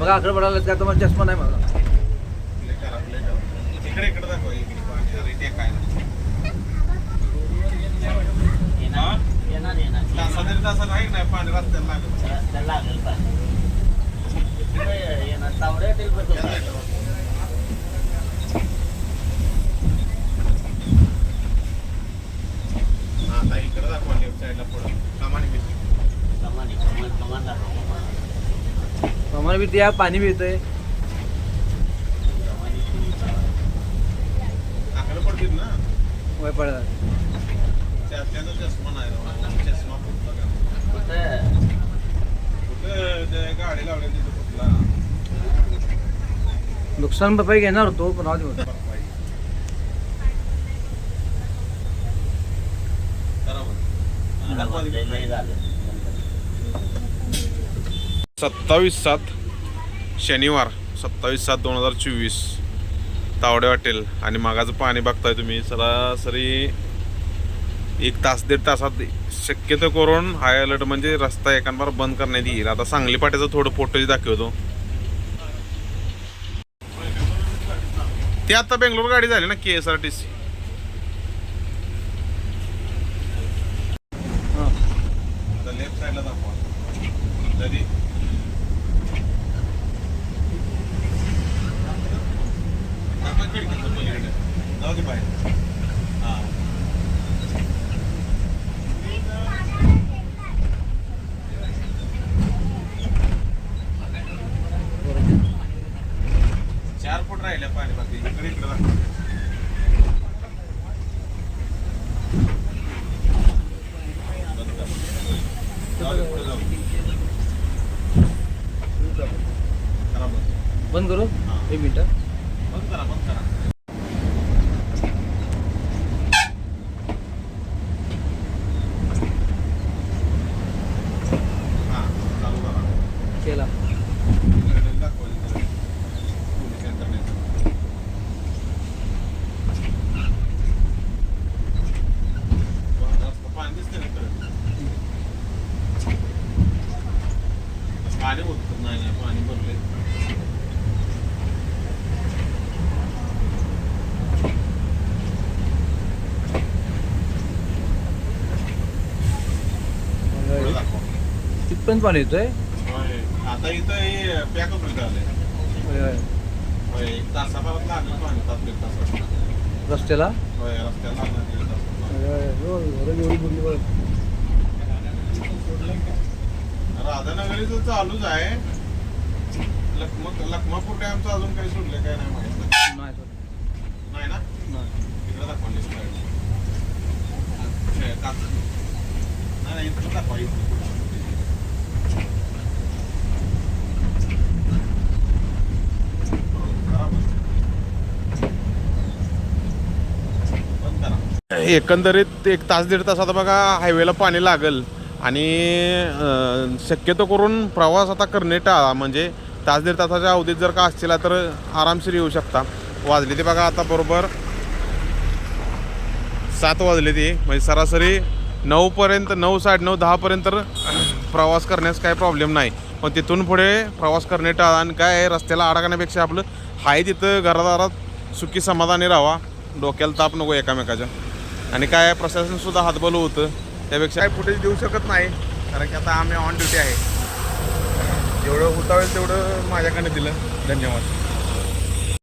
बघा आकडे पडायला का तुम्हाला चष्मा नाही हा? येणार येणार. तासा तरी तासा नाही? पाणी रस्त्याला लागेल पाणी कुठे येणार तावडे हॉटेल बसून आता इकडे दाखवा लेफ्ट साईडला पुढं कमानी मिशी कमानी कमान कमान दाखव कमान आम्हाला बी त्या पाणी ना? वय पडतात. नुकसान भरपाई घेणार होतो पण राहू दे सत्तावीस सात. शनिवार सत्तावीस सात दोन हजार चोवीस. तावडे हॉटेल. आणि मागाचं पाणी बघताय तुम्ही सरासरी एक तास दीड तासात शक्यतो करून हाय अलर्ट म्हणजे रस्ता एकांबार बंद करण्यात येईल. आता सांगली पाट्याचं थोडं फोटोज दाखवतो. ते आता बेंगलोर गाडी झाली ना K S R T C left साईडला दाखवा. राहिल्या पाणी बाकी. इकडे इकडे बंद कर. हां. एक मिनिट. बंद करा बंद करा हां चालू करा केला इकडे दाखवा इकडे. पोलीस यंत्रणेचं. रस्ता पाणी दिसतंय ना इकडे? पाणी होत नाही नाही पाणी भरलंय पुढे दाखवा तिथपर्यंत पाणी येतोय होय. आता इथं हे पॅकअप होत आलंय होय, होय. होय एक तासाभरात लागेल पाणी तास दीड तासात रस्त्याला होय रस्त्याला लागणार दीड तासात होय, होय. हो, एवढं एवढी बोलली बघ. राधानगरीचं चालूच आहे. लखमा लखमापूर डॅमचं अजून काही सोडलं काय नाही माहीत. नाही ना? नाही. तिकडे दाखवा लिस्ट नाही नाही इथं दाखवा इथं बंद करा एकंदरीत एक तास दीड तासात बघा हायवेला पाणी लागल. आणि शक्यतो करून प्रवास आता करणे टाळा. म्हणजे तास दीड तासाच्या अवधीत जर का असतील तर आरामशीर येऊ शकता. वाजले ते बघा आता बरोबर सात वाजले ती. म्हणजे सरासरी नऊपर्यंत नऊ साडेनऊ दहापर्यंत प्रवास करण्यास काही प्रॉब्लेम नाही. पण तिथून पुढे प्रवास करणे टाळा. आणि काय रस्त्याला अडकण्यापेक्षा आपलं हाय तिथं घरादारात सुखी समाधानी राहावा डोक्याला ताप नको एकामेकाच्या. आणि काय प्रशासनसुद्धा हातबल होतं. त्यापेक्षा काय फुटेज देऊ शकत नाही कारण की आता आम्ही ऑन ड्युटी आहे. जेवढं होता होईल तेवढं माझ्याकडे दिलं. धन्यवाद.